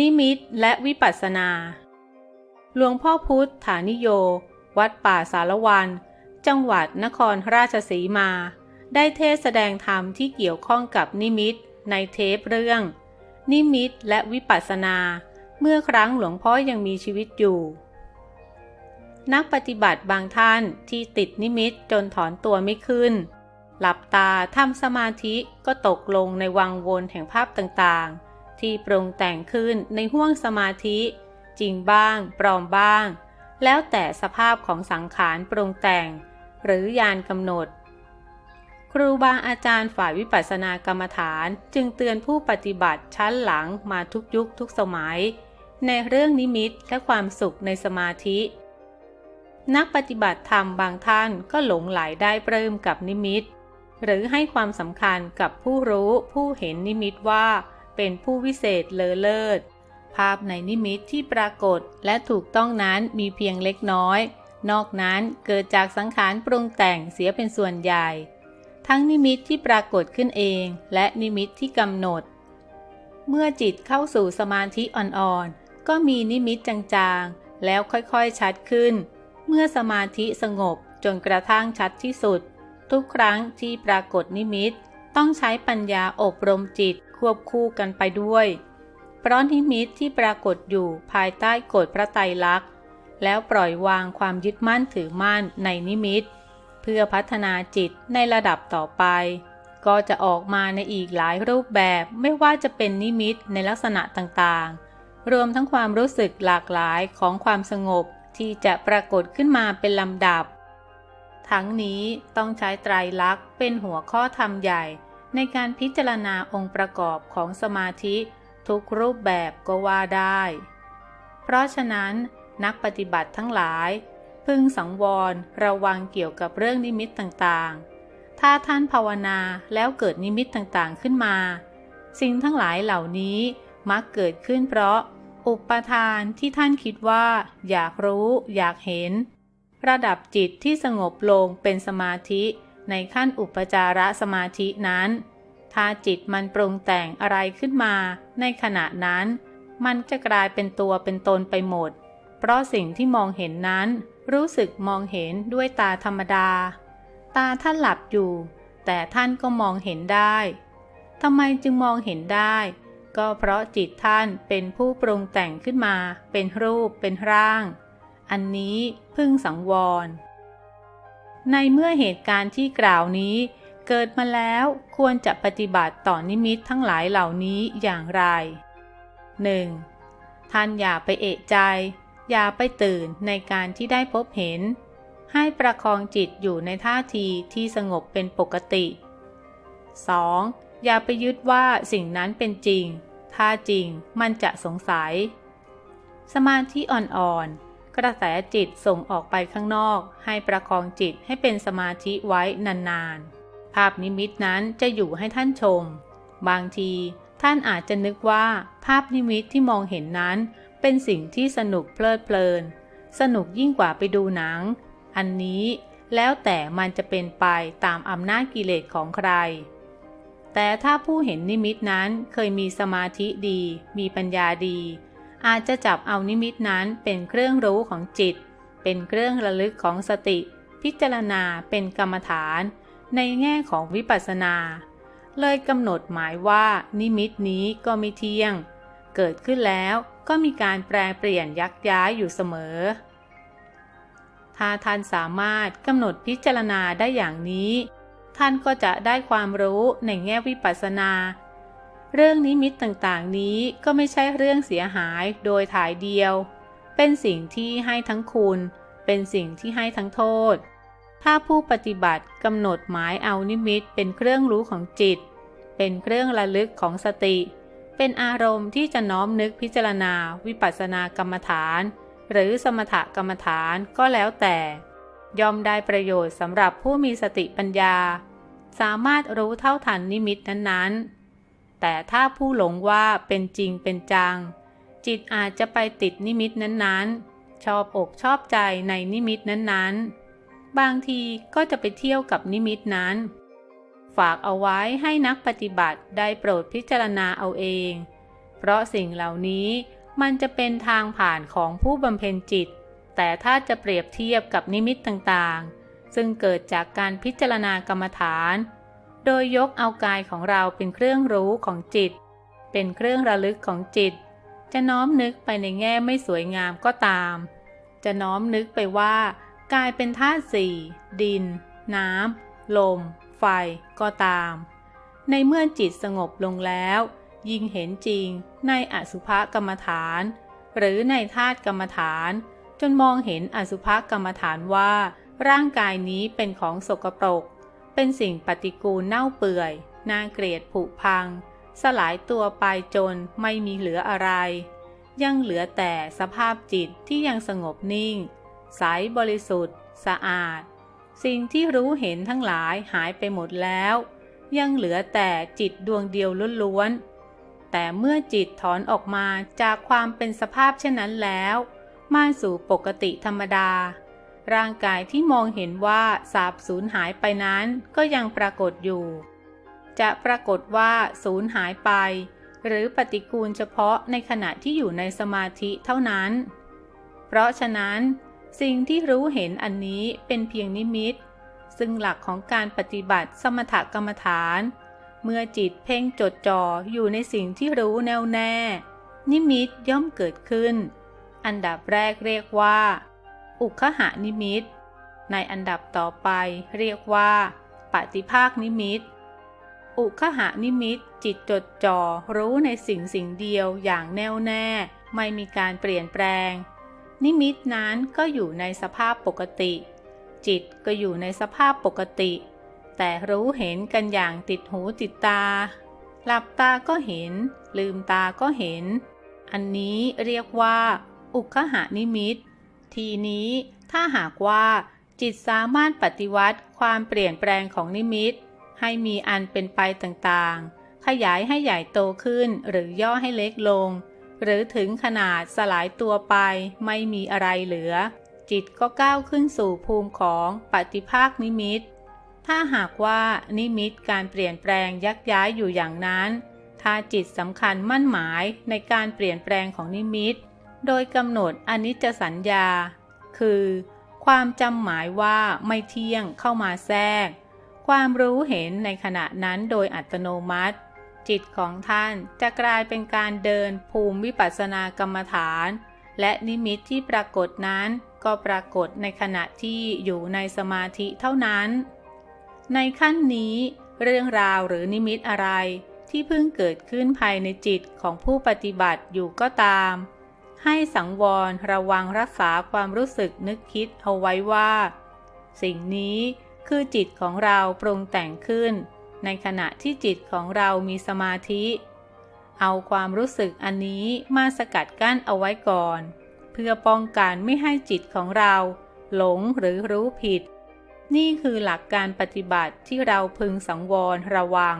นิมิตและวิปัสสนา หลวงพ่อพุทธฐานิโย วัดป่าสารวัน จังหวัดนครราชสีมา ได้เทศแสดงธรรมที่เกี่ยวข้องกับนิมิตในเทปเรื่อง นิมิตและวิปัสสนา เมื่อครั้งหลวงพ่อยังมีชีวิตอยู่ นักปฏิบัติบางท่านที่ติดนิมิตจนถอนตัวไม่ขึ้น หลับตาทำสมาธิก็ตกลงในวังวนแห่งภาพต่างๆ ที่ปรุงแต่งขึ้นในห้วงสมาธิ จริงบ้าง ปลอมบ้าง แล้วแต่สภาพของสังขารปรุงแต่ง หรือยานกำหนด ครูบาอาจารย์ฝ่ายวิปัสสนากรรมฐานจึงเตือนผู้ปฏิบัติชั้นหลังมาทุกยุคทุกสมัย ในเรื่องนิมิตและความสุขในสมาธิ นักปฏิบัติธรรมบางท่านก็หลงไหลได้เปลื้มกับนิมิตหรือให้ความสำคัญกับผู้รู้ผู้เห็นนิมิตว่า เป็นผู้วิเศษเลอเลิศ ภาพในนิมิตที่ปรากฏและถูกต้องนั้นมีเพียงเล็กน้อย นอกนั้นเกิดจากสังขารปรุงแต่งเสียเป็นส่วนใหญ่ ทั้งนิมิตที่ปรากฏขึ้นเองและนิมิตที่กำหนด เมื่อจิตเข้าสู่สมาธิอ่อนๆ ก็มีนิมิตจางๆ แล้วค่อยๆชัดขึ้น เมื่อสมาธิสงบจนกระทั่งชัดที่สุด ทุกครั้งที่ปรากฏนิมิต ต้องใช้ปัญญาอบรมจิตควบคู่กันไปด้วย เพราะนิมิตที่ปรากฏอยู่ภายใต้กฎพระไตรลักษณ์ แล้วปล่อยวางความยึดมั่นถือมั่นในนิมิต เพื่อพัฒนาจิตในระดับต่อไป ก็จะออกมาในอีกหลายรูปแบบไม่ว่าจะเป็นนิมิตในลักษณะต่างๆ รวมทั้งความรู้สึกหลากหลายของความสงบที่จะปรากฏขึ้นมาเป็นลำดับ ทั้งนี้ต้องใช้ไตรลักษณ์เป็นหัวข้อธรรมใหญ่ ในการพิจารณาองค์ประกอบของสมาธิทุกรูปแบบก็ว่าได้ เพราะฉะนั้นนักปฏิบัติทั้งหลาย พึงสังวรระวังเกี่ยวกับเรื่องนิมิตต่างๆ ถ้าท่านภาวนาแล้วเกิดนิมิตต่างๆขึ้นมา สิ่งทั้งหลายเหล่านี้มักเกิดขึ้นเพราะอุปทานที่ท่านคิดว่า อยากรู้ อยากเห็น ระดับจิตที่สงบลงเป็นสมาธิ ในขั้นอุปจารสมาธินั้น ถ้าจิตมันปรุงแต่งอะไรขึ้นมาในขณะนั้น มันจะกลายเป็นตัวเป็นตนไปหมด เพราะสิ่งที่มองเห็นนั้น รู้สึกมองเห็นด้วยตาธรรมดา ตาท่านหลับอยู่ แต่ท่านก็มองเห็นได้ทำไมจึงมองเห็นได้ ก็เพราะจิตท่านเป็นผู้ปรุงแต่งขึ้นมา เป็นรูปเป็นร่าง อันนี้พึ่งสังวร ในเมื่อเหตุการณ์ที่กล่าวนี้ เกิดมาแล้วควรจะปฏิบัติต่อนิมิตทั้งหลายเหล่านี้อย่างไร 1. ท่านอย่าไปเอะใจ อย่าไปตื่นในการที่ได้พบเห็น ให้ประคองจิตอยู่ในท่าทีที่สงบเป็นปกติ 2. อย่าไปยึดว่าสิ่งนั้นเป็นจริง ถ้าจริงมันจะสงสัย สมาธิอ่อนๆ กระแสจิตส่งออกไปข้างนอก ให้ประคองจิตให้เป็นสมาธิไว้นานๆ ภาพนิมิตนั้นจะอยู่ให้ท่านชม บางทีท่านอาจจะนึกว่าภาพนิมิตที่มองเห็นนั้น เป็นสิ่งที่สนุกเพลิดเพลิน สนุกยิ่งกว่าไปดูหนัง อันนี้แล้วแต่มันจะเป็นไปตามอำนาจกิเลสของใคร แต่ถ้าผู้เห็นนิมิตนั้นเคยมีสมาธิดี มีปัญญาดี อาจจะจับเอานิมิตนั้นเป็นเครื่องรู้ของจิต เป็นเครื่องระลึกของสติ พิจารณาเป็นกรรมฐาน ในแง่ของวิปัสสนา เลยกำหนดหมายว่านิมิตนี้ก็ไม่เที่ยง เกิดขึ้นแล้วก็มีการแปลเปลี่ยนยักย้ายอยู่เสมอ ถ้าท่านสามารถกำหนดพิจารณาได้อย่างนี้ ท่านก็จะได้ความรู้ในแง่วิปัสสนา เรื่องนิมิตต่างๆนี้ก็ไม่ใช่เรื่องเสียหายโดยถ่ายเดียว เป็นสิ่งที่ให้ทั้งคุณ เป็นสิ่งที่ให้ทั้งโทษ ถ้าผู้ปฏิบัติกำหนดหมายเอานิมิตเป็นเครื่องรู้ของจิต เป็นเครื่องระลึกของสติ เป็นอารมณ์ที่จะน้อมนึกพิจารณาวิปัสสนากรรมฐาน หรือสมถกรรมฐานก็แล้วแต่ย่อมได้ประโยชน์สำหรับผู้มีสติปัญญา สามารถรู้เท่าทันนิมิตนั้นๆ แต่ถ้าผู้หลงว่าเป็นจริงเป็นจัง จิตอาจจะไปติดนิมิตนั้นๆ ชอบอกชอบใจในนิมิตนั้นๆ บางทีก็จะไปเที่ยวกับนิมิตนั้น ฝากเอาไว้ให้นักปฏิบัติได้โปรดพิจารณาเอาเอง เพราะสิ่งเหล่านี้มันจะเป็นทางผ่านของผู้บำเพ็ญจิต แต่ถ้าจะเปรียบเทียบกับนิมิตต่างๆ ซึ่งเกิดจากการพิจารณากรรมฐาน โดยยกเอากายของเราเป็นเครื่องรู้ของจิต เป็นเครื่องระลึกของจิต จะน้อมนึกไปในแง่ไม่สวยงามก็ตาม จะน้อมนึกไปว่ากายเป็นธาตุสี่ดิน น้ำ ลม ไฟก็ตาม ในเมื่อจิตสงบลงแล้ว ยิ่งเห็นจริงในอสุภกรรมฐาน หรือในธาตุกรรมฐาน จนมองเห็นอสุภกรรมฐานว่า ร่างกายนี้เป็นของสกปรก เป็นสิ่งปฏิกูลเน่าเปื่อย น่าเกลียดผุพัง สลายตัวไปจนไม่มีเหลืออะไร ยังเหลือแต่สภาพจิตที่ยังสงบนิ่ง ใสบริสุทธิ์ สะอาด สิ่งที่รู้เห็นทั้งหลายหายไปหมดแล้ว ยังเหลือแต่จิตดวงเดียวล้วนๆ แต่เมื่อจิตถอนออกมาจากความเป็นสภาพเช่นนั้นแล้ว มาสู่ปกติธรรมดา ร่างกายที่มองเห็นว่าสาบสูญหายไปนั้นก็ยังปรากฏอยู่ จะปรากฏว่าสูญหายไป หรือปฏิกูลเฉพาะในขณะที่อยู่ในสมาธิเท่านั้น เพราะฉะนั้น สิ่งที่รู้เห็นอันนี้เป็นเพียงนิมิต ซึ่งหลักของการปฏิบัติสมถกรรมฐาน เมื่อจิตเพ่งจดจ่ออยู่ในสิ่งที่รู้แน่วแน่ นิมิตย่อมเกิดขึ้น อันดับแรกเรียกว่า อุคหานิมิต ในอันดับต่อไปเรียกว่า ปฏิภาคนิมิต อุคหานิมิตจิตจดจ่อรู้ในสิ่งสิ่งเดียวอย่างแน่วแน่ ไม่มีการเปลี่ยนแปลง นิมิตนั้นก็อยู่ในสภาพปกติ จิตก็อยู่ในสภาพปกติ แต่รู้เห็นกันอย่างติดหูติดตา หลับตาก็เห็น ลืมตาก็เห็น อันนี้เรียกว่า อุคหานิมิต ทีนี้ ถ้าหากว่าจิตสามารถปฏิวัติความเปลี่ยนแปลงของนิมิต ให้มีอันเป็นไปต่างๆ ขยายให้ใหญ่โตขึ้นหรือย่อให้เล็กลง หรือถึงขนาดสลายตัวไปไม่มีอะไรเหลือ จิตก็ก้าวขึ้นสู่ภูมิของปฏิภาคนิมิต ถ้าหากว่านิมิตการเปลี่ยนแปลงยักย้ายอยู่อย่างนั้น ถ้าจิตสำคัญมั่นหมายในการเปลี่ยนแปลงของนิมิต โดยกำหนดอนิจจสัญญา คือ ความจำหมายว่าไม่เที่ยงเข้ามาแทรก ความรู้เห็นในขณะนั้นโดยอัตโนมัติ จิตของท่านจะกลายเป็นการเดินภูมิวิปัสสนากรรมฐาน และนิมิตที่ปรากฏนั้นก็ปรากฏในขณะที่อยู่ในสมาธิเท่านั้น ในขั้นนี้เรื่องราวหรือนิมิตอะไรที่เพิ่งเกิดขึ้นภายในจิตของผู้ปฏิบัติอยู่ก็ตาม ให้สังวรระวังรักษาความรู้สึกนึกคิดเอาไว้ว่า สิ่งนี้คือจิตของเราปรุงแต่งขึ้น ในขณะที่จิตของเรามีสมาธิ เอาความรู้สึกอันนี้มาสกัดกั้นเอาไว้ก่อน เพื่อป้องกันไม่ให้จิตของเรา หลงหรือรู้ผิด นี่คือหลักการปฏิบัติที่เราพึงสังวรระวัง